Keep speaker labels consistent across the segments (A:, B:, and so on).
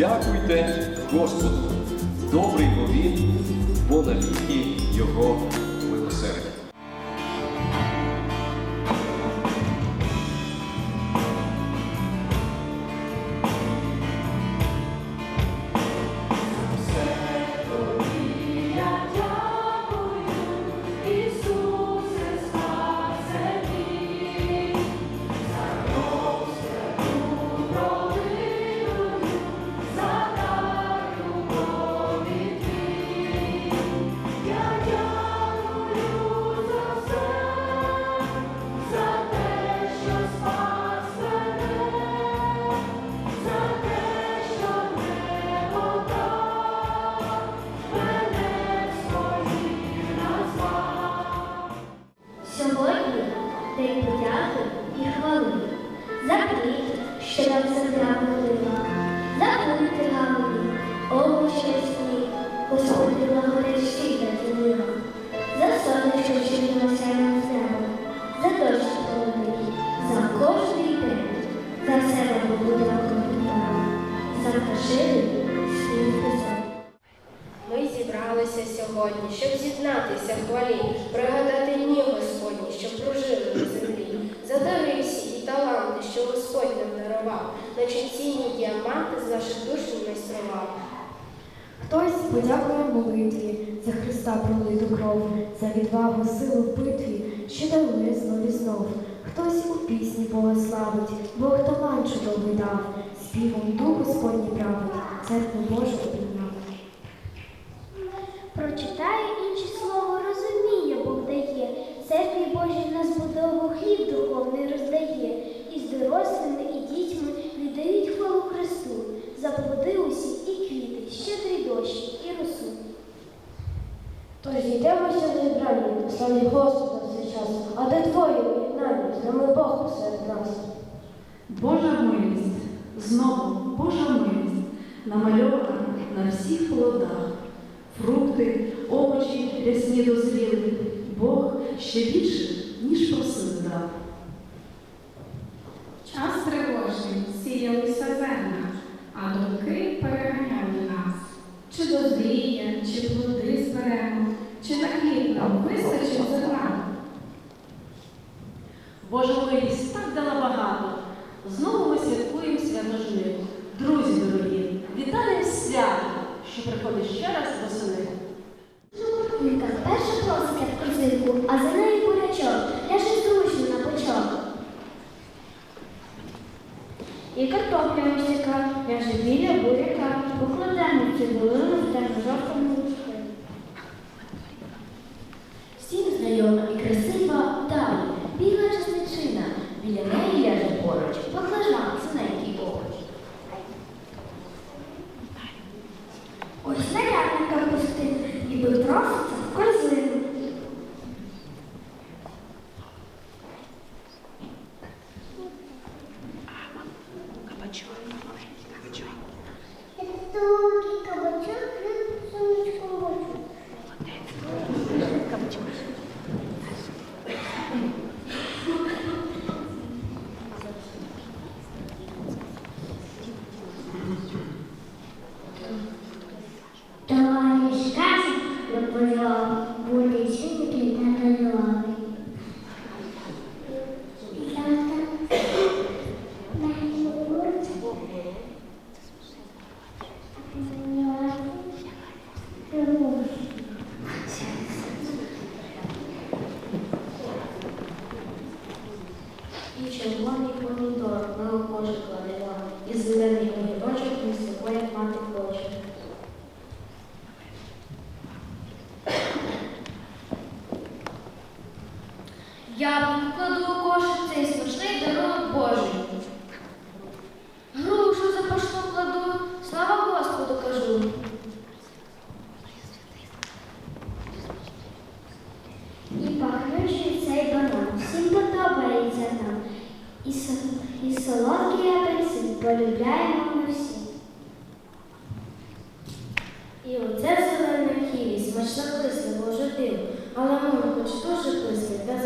A: Дякуйте Господу, добрий бо він, бо навіки Його.
B: shall sit down дарував, наче цінні діаманти з наших душ майстрував.
C: Хтось подякує молитві за Христа пролиту кров, за відвагу силу в битві, що дарує знов і знов. Хтось у пісні Бога славить, Бог талант чудовий дав, співом дух Господній править, церкву Божу обійняв.
D: Прочитає інші слово, розуміє Бог дає, церкві Божій нас будову хліб духовний роздає.
E: зріє, чи плоди зберемо, чи на хліб нам вистачить зерна.
F: Божа милість так дала багато. Знову ми святкуємо святожнив. Друзі дорогі, вітаємо свято, що приходить ще раз
D: до сини. червоному та жовтому show one. полюбляємо ми всі. І оце зелене хілі, смачно кисле, боже диво, але може хоч дуже кисле, та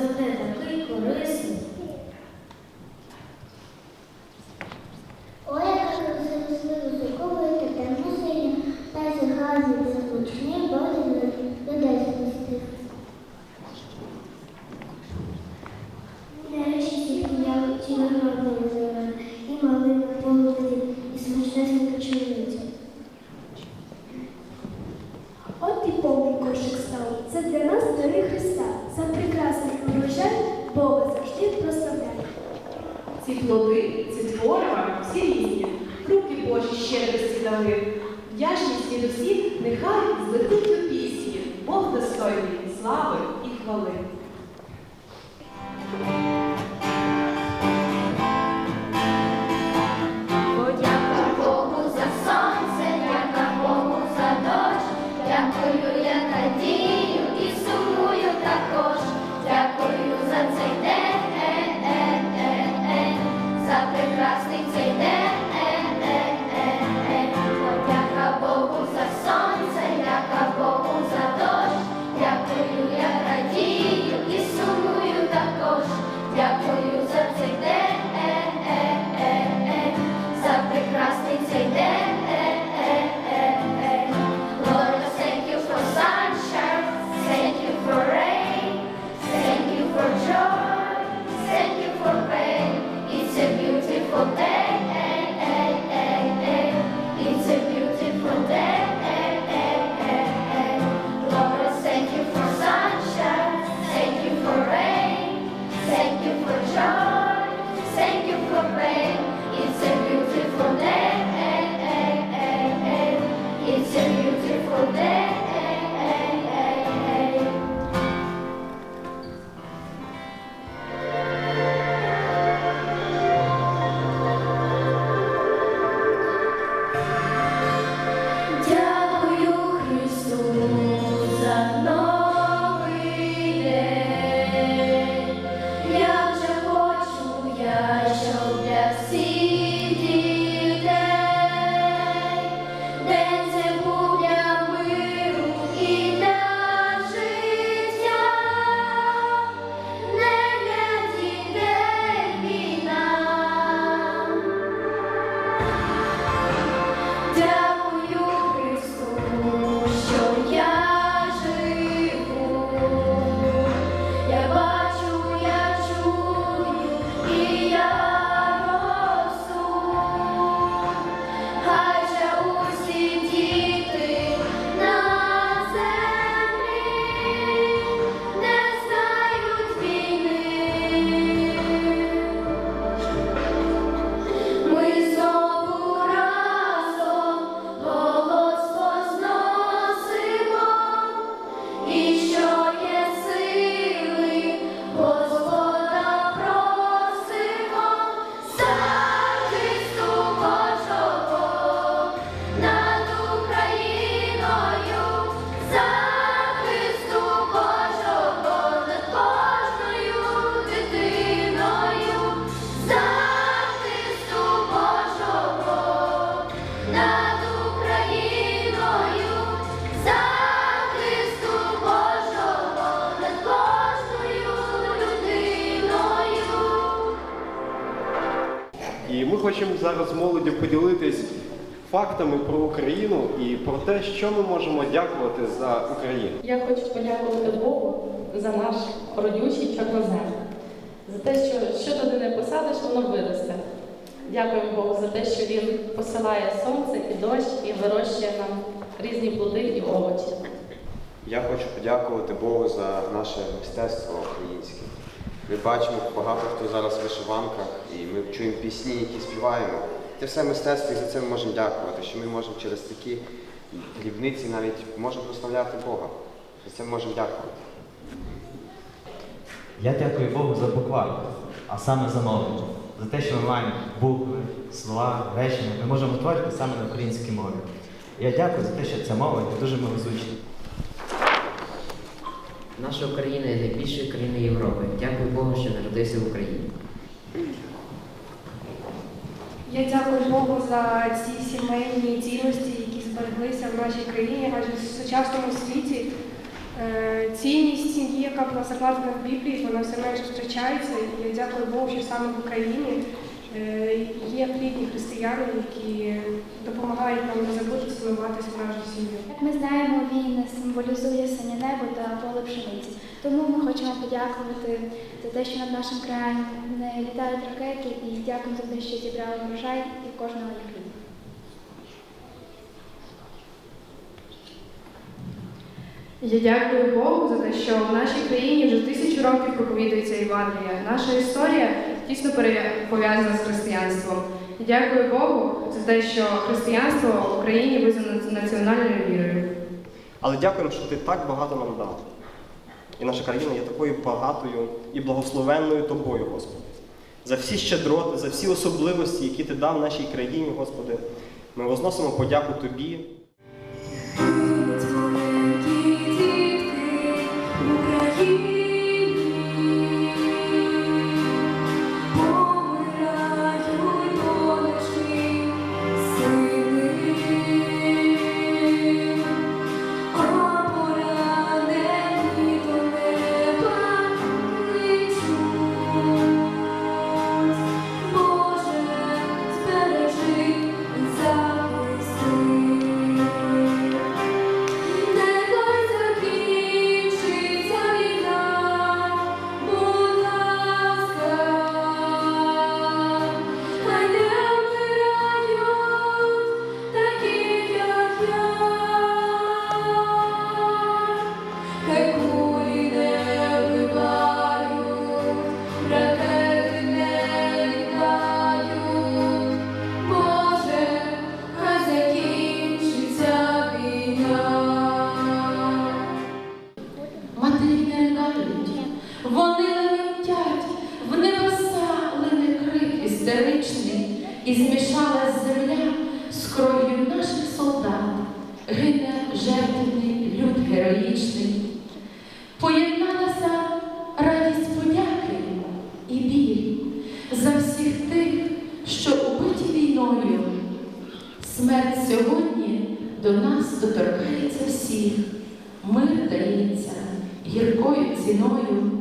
G: І
H: ми
I: хочемо зараз з молоддю поділитись фактами про Україну і про те, що ми можемо дякувати за Україну.
J: Я хочу подякувати Богу за наш родючий чорнозем, за те, що що туди не посадиш, воно виросте. Дякуємо Богу за те, що Він посилає сонце і дощ і вирощує нам різні плоди і овочі.
K: Я хочу подякувати Богу за наше мистецтво українське. Ми бачимо багато хто зараз в вишиванках, і ми чуємо пісні, які співаємо. Це все мистецтво, і за це ми можемо дякувати, що ми можемо через такі дрібниці навіть можемо прославляти Бога. За це ми можемо дякувати.
L: Я дякую Богу за буквар, а саме за мову, за те, що ми маємо букви, слова, речення, ми можемо творити саме на українській мові. Я дякую за те, що ця мова є дуже милозвучна.
M: Наша Україна є найбільшою країною Європи. Дякую Богу, що народився в Україні.
B: Я дякую Богу за ці сімейні цінності, які збереглися в нашій країні, адже в сучасному світі цінність сім'ї, яка була закладена в Біблії, вона все менше втрачається. І я дякую Богу, що саме в Україні е, є плідні християни, які допомагають нам не забути цінувати справжню сім'ю.
D: Як ми знаємо, він символізує синє небо та поле пшениці. Тому ми хочемо подякувати за те, що над нашим краєм не літають ракети, і дякуємо за те, що зібрали врожай і кожного є хліб.
B: Я дякую Богу за те, що в нашій країні вже тисячу років проповідується Євангелія. Наша історія тісно пов'язана з християнством.
N: Дякую Богу за те, що християнство в Україні визнано національною вірою.
O: Але дякуємо, що ти так багато нам дав. І наша країна є такою багатою і благословенною тобою, Господи. За всі щедроти, за всі особливості, які ти дав нашій країні, Господи, ми возносимо подяку Тобі.
F: Мир дається гіркою ціною.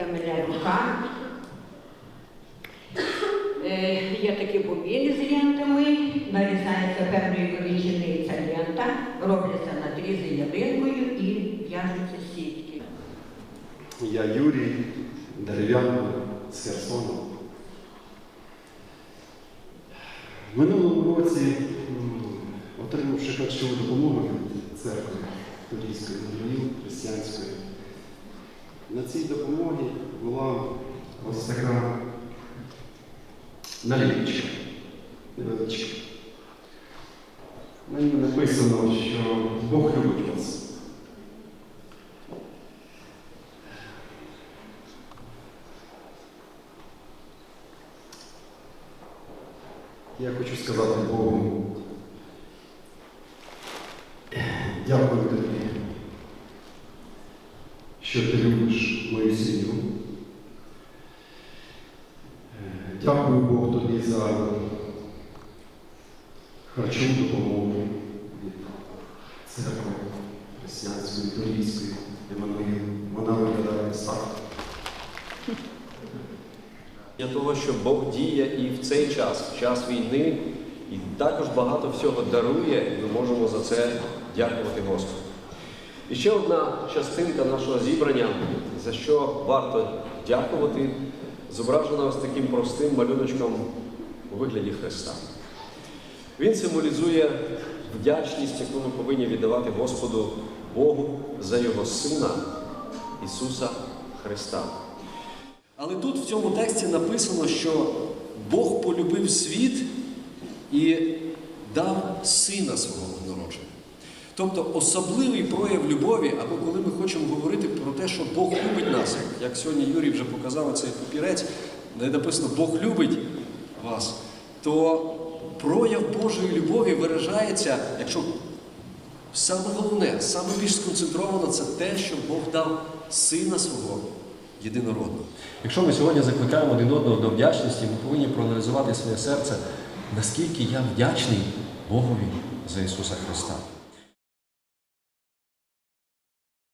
P: Оце в мене рука. Є такі бобіни з лентами, нарізається певної величини ця лента, робляться надрізи ялинкою і в'яжуться сітки.
Q: Я Юрій Дерев'янко з Херсону. В минулому році, отримавши харчову допомогу від церкви Турійської Марії, християнської, на цій допомогі була ось така налічка. невеличка. На ній написано, що Бог любить вас. Я хочу сказати Богу. Дякую тобі, що ти любиш мою сім'ю. Е, Дякую Богу тобі за харчову допомогу від церкви християнської, Італійської, Еммануїл. Вона виглядає так.
A: Для того, що Бог діє і в цей час, в час війни, і також багато всього дарує, і ми можемо за це дякувати Господу. І ще одна частинка нашого зібрання, за що варто дякувати, зображена ось таким простим малюночком у вигляді Христа. Він символізує вдячність, яку ми повинні віддавати Господу Богу за Його Сина Ісуса Христа. Але тут в цьому тексті написано, що Бог полюбив світ і дав сина свого однородженого. Тобто особливий прояв любові, або коли ми хочемо говорити про те, що Бог любить нас, як сьогодні Юрій вже показав цей папірець, де написано Бог любить вас, то прояв Божої любові виражається, якщо саме головне, саме більш сконцентровано, це те, що Бог дав сина свого єдинородного. Якщо ми сьогодні закликаємо один одного до вдячності, ми повинні проаналізувати своє серце, наскільки я вдячний Богові за Ісуса Христа.